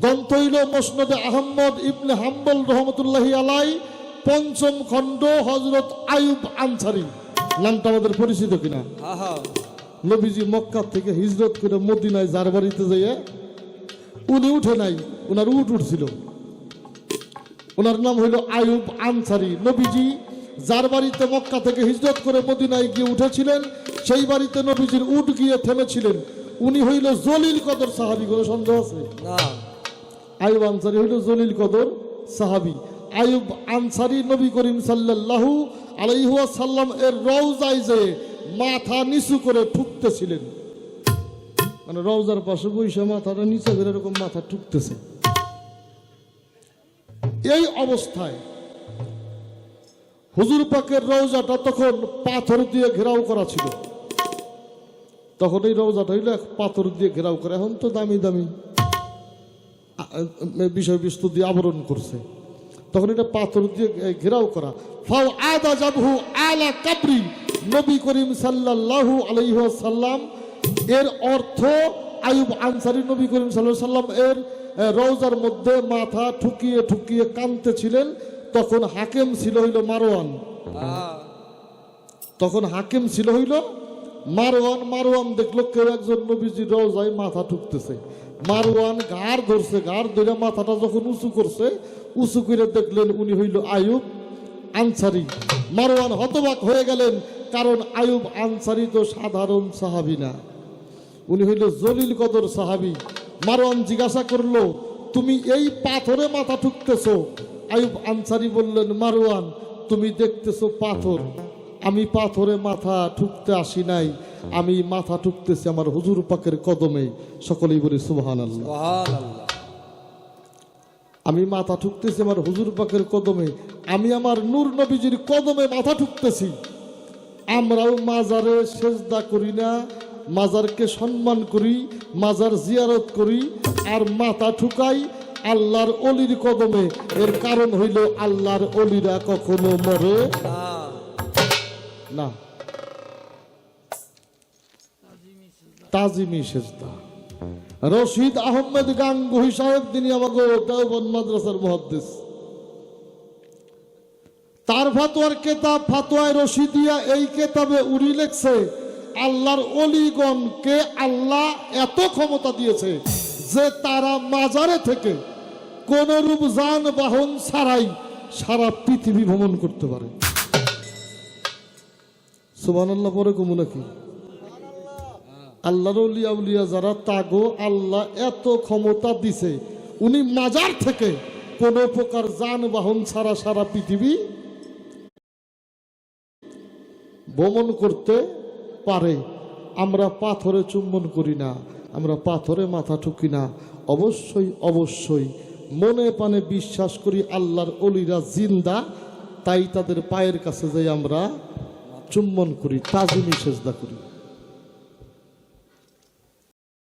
গ্রন্থ হইল মসনদে আহম্মদ ইবনে হাম্বল রহমতুল্লাহি আলাই পঞ্চম খণ্ড হজরত আয়ুব আনসারি। নামটা আমাদের পরিচিত কিনা? নবীজি মক্কা থেকে হিজরত করে মদিনায় যার বাড়িতে যাইয়া উনি উঠে নাই ওনার উঠ উঠছিল। ওনার নাম হইল আয়ুব আনসারি। নবীজি যার বাড়িতে মক্কা থেকে হিজরত করে মদিনায় গিয়ে উঠেছিলেন সেই বাড়িতে নবীজির উঠ গিয়ে থেমেছিলেন। উনি হইল জলিল কদর সাহাবি কোনো সন্দেহ আছে? না। আয়ুব আনসারি হইল জলিল কদর সাহাবি। আয়ুব আনসারি নবী করিম সাল্লাল্লাহু আলাইহুয়া সাল্লাম এর রওজায় যে মাথা নিচু করে ঠুকতেছিলেন। মানে রওজার পাশে বইসে মাথাটা নিচে করে এরকম মাথা ঠুকতেছে। এই অবস্থায় হুজুর পাকের রওজাটা তখন পাথর দিয়ে ঘেরাও করা ছিল। তখন এই রওজাটা হইল পাথর দিয়ে ঘেরাও করা। এখন তো দামি দামি। বিষয়বস্তু দিয়ে আবরণ করছে। তখন এটা পাথর দিয়ে ঘেরাও করা। ফাও আদা জাবহু আলা কাবরি নবী করিম সাল্লাল্লাহু আলাইহি সাল্লাম এর অর্থ আয়ুব আনসারি নবী করিম সাল্লাল্লাহু সাল্লাম এর রওজার মধ্যে মাথা ঠুকিয়ে ঠুকিয়ে কাঁদতেছিলেন। তখন হাকেম ছিল হইল মারওয়ান। হ্যাঁ তখন হাকিম ছিল হইল মারওয়ান। মারওয়ান দেখল কেউ একজন নবীজি রওজায় মাথা ঠুকতেছে। মারওয়ান ঘাড় ধরছে ঘাড় ধরে মাথাটা যখন উঁচু করছে, উঁচু করে দেখলেন উনি হইল আয়ুব আনসারি। মারওয়ান হতবাক হয়ে গেলেন, কারণ আয়ুব আনসারি তো সাধারণ সাহাবি না। উনি হইল জলিল কদর সাহাবি। মারওয়ান জিজ্ঞাসা করল, তুমি এই পাথরে মাথা ঠুকতেছ? আয়ুব আনসারি বললেন, মারওয়ান, তুমি দেখতেছো পাথর। আমি পাথরে মাথা ঠুকতে আসি নাই। আমি মাথা ঠুকতেছি আমার হুজুর পাকের কদমে। সকলেই বলি সুবহান আমি মাথা ঠুকতেছি আমার হুজুর পাকের কদমে। আমি আমার নূর নবীজির কদমে মাথা ঠুকতেছি। আমরাও মাজারে সেজদা করি না মাজারকে সম্মান করি মাজার জিয়ারত করি আর মাথা ঠুকাই আল্লাহর অলির কদমে। এর কারণ হইল আল্লাহর অলিরা কখনো মরে না না তাজিমি সেজদা। রশিদ আহমেদ গাঙ্গুহি সাহেব, তিনি আমাকে দেওবন্দ মাদ্রাসার মহাদ্দেশ তার ফাতোয়ার কেতাব, ফাতোয়ায় রশিদিয়া এই কেতাবে উড়ি লেখছে, আল্লাহর অলিগণকে আল্লাহ এত ক্ষমতা দিয়েছে যে তারা মাজারে থেকে কোন রূপ যানবাহন ছাড়াই সারা পৃথিবী ভ্রমণ করতে পারে। সুবহানাল্লাহ, পরে কমু নাকি? আল্লাহর উলিয়া উলিয়া যারা তাগো আল্লাহ এত ক্ষমতা দিছে, উনি মাজার থেকে কোন প্রকার যানবাহন ছাড়া সারা পৃথিবী ভ্রমণ করতে পারে। আমরা পাথরে চুম্বন করি না, আমরা পাথরে মাথা ঠুকি না। অবশ্যই অবশ্যই মনে পানে বিশ্বাস করি আল্লাহর অলিরা জিন্দা, তাই তাদের পায়ের কাছে যাই আমরা চুম্বন করি, তাজিমি সেজদা করি।